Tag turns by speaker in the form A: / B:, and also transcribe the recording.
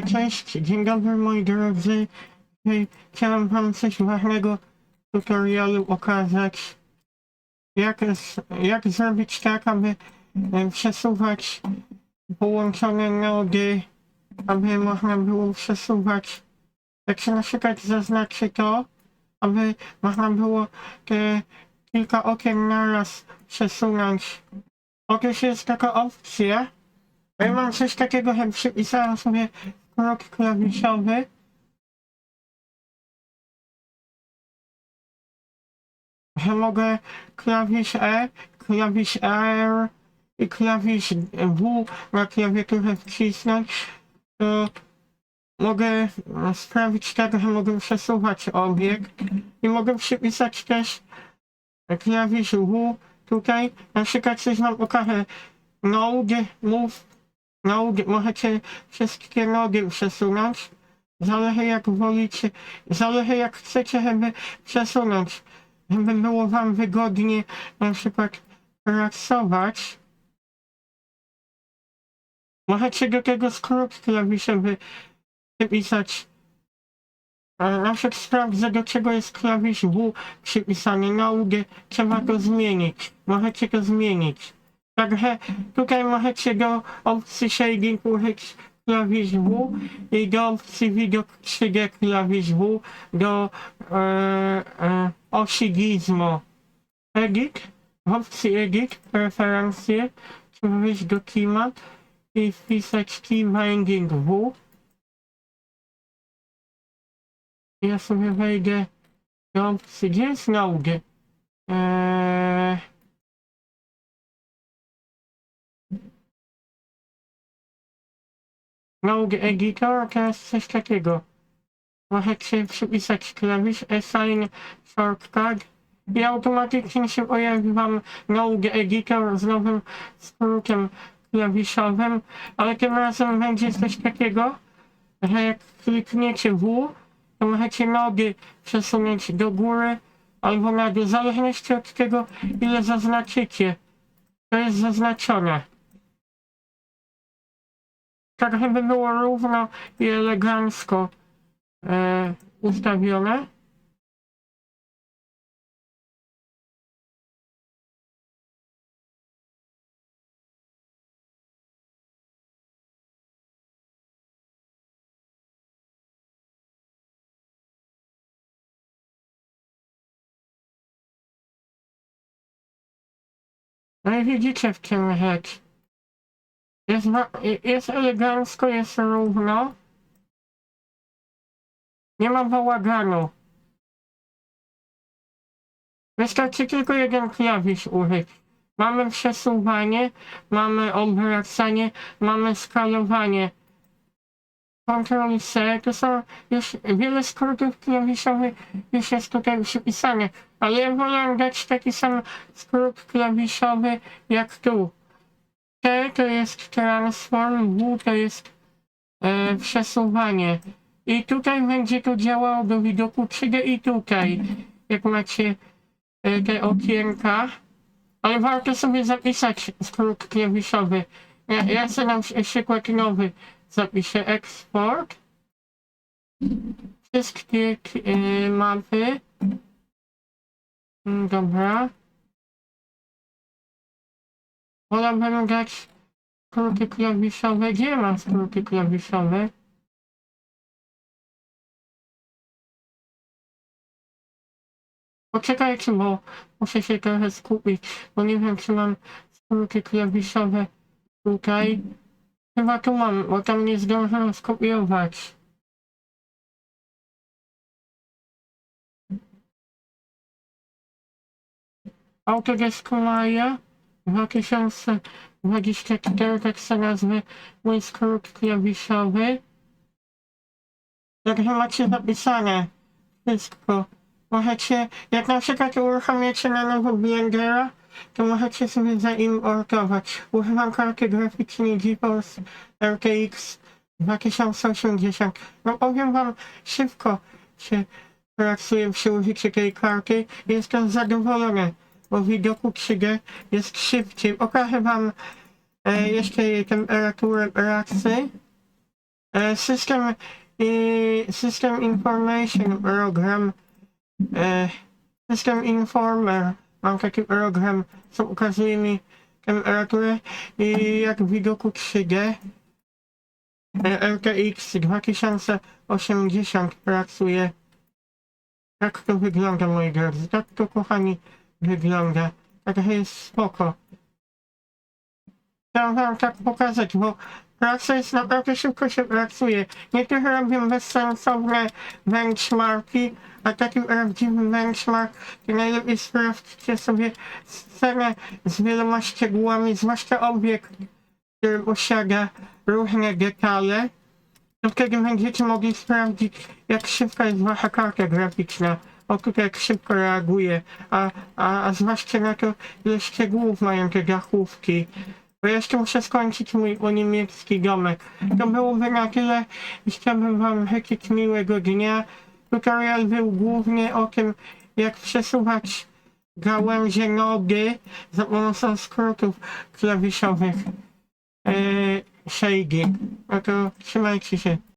A: Cześć, dzień dobry moi drodzy. Chciałem wam coś ważnego w tutorialu okazać. Jak, jak zrobić tak, aby e, przesuwać połączone nogi, aby można było przesuwać. Jak się na przykład zaznaczy to, aby można było te kilka okien naraz przesunąć. Otóż jest taka opcja. Ja mam coś takiego, że przypisałem sobie krok klawiszowy. Że mogę klawisz E, klawisz R i klawisz W na klawiaturę wcisnąć. To mogę sprawić tak, że mogę przesuwać obiekt i mogę przypisać też klawisz W tutaj. Na przykład coś wam pokażę. Node, move, nogi, możecie wszystkie nogi przesunąć. Zależy jak wolicie, zależy jak chcecie, żeby przesunąć. Żeby było wam wygodnie na przykład pracować. Możecie do tego skrót klawiszowy przypisać. Na przykład sprawdzę do czego jest klawisz W przypisany. Node, trzeba to zmienić. Możecie to zmienić. Także tutaj możecie do opcji shading użyć klawisz W i do opcji widok 3D klawisz W do e, e, osi gizmo. Edit, w opcji edit, preferencje, wejść do keymat i wpisać key binding W. Ja sobie wejdę do opcji, gdzie jest node? Eee, Node Editor to jest coś takiego. Możecie przypisać klawisz Assign Shortcut i automatycznie się pojawi Wam Node Editor z nowym skrótem klawiszowym, ale tym razem będzie coś takiego, że jak klikniecie W, to możecie nogi przesunąć do góry albo na dół, w zależności od tego, ile zaznaczycie. To jest zaznaczone tak żeby było równo i elegancko e, ustawione. No i widzicie w czym rzecz. Jest, jest elegancko, jest równo. Nie ma bałaganu. Wystarczy tylko jeden klawisz użyć. Mamy przesuwanie, mamy obracanie, mamy skalowanie. Ctrl C to są już wiele skrótów klawiszowych już jest tutaj przypisane, ale ja wolę dać taki sam skrót klawiszowy jak tu. T to jest transform, W to jest e, przesuwanie. I tutaj będzie to działało do widoku 3D i tutaj, jak macie e, te okienka. Ale warto sobie zapisać skrót klawiszowy. Ja, ja sobie na przykład nowy zapiszę export. Wszystkie e, mapy. Mm, Dobra. Wolałbym dać skróty klawiszowe. Gdzie mam skróty klawiszowe? Poczekajcie, bo muszę się trochę skupić, bo nie wiem, czy mam skróty klawiszowe tutaj. Chyba tu mam, bo tam nie zdążyłem skopiować. Autodesk Maya 2024, tak se nazwę mój skrót klawiszowy. Także macie zapisane wszystko. Możecie, jak na przykład uruchamiacie na nowo Blendera, to możecie sobie zaimportować. Używam karty graficznej GeForce RTX 2080. No powiem wam, szybko się pracuje przy użyciu tej karty. Jestem zadowolony, bo w widoku 3D jest szybciej. Pokażę wam e, jeszcze temperaturę pracy. E, System, i, system Information Program, e, System Informer, mam taki program, co ukazuje mi temperaturę i jak w widoku 3D e, RTX 2080 pracuje. Tak to wygląda moi drodzy, tak to kochani wygląda. Także jest spoko. Chciałem wam tak pokazać, bo praca jest naprawdę szybko się pracuje. Niektórzy robią bezsensowne benchmarki, a taki prawdziwy benchmark to najlepiej sprawdźcie sobie scenę z wieloma szczegółami, zwłaszcza obiekt, który posiada różne detale. To wtedy będziecie mogli sprawdzić, jak szybka jest wasza karta graficzna. O tutaj jak szybko reaguje, a, a, a zwłaszcza na to, ile szczegółów mają te dachówki. Bo jeszcze muszę skończyć mój niemiecki domek. To byłoby na tyle chciałbym wam życzyć miłego dnia. Tutorial był głównie o tym, jak przesuwać gałęzie nogi za pomocą skrótów klawiszowych. Eee, shading. No to trzymajcie się.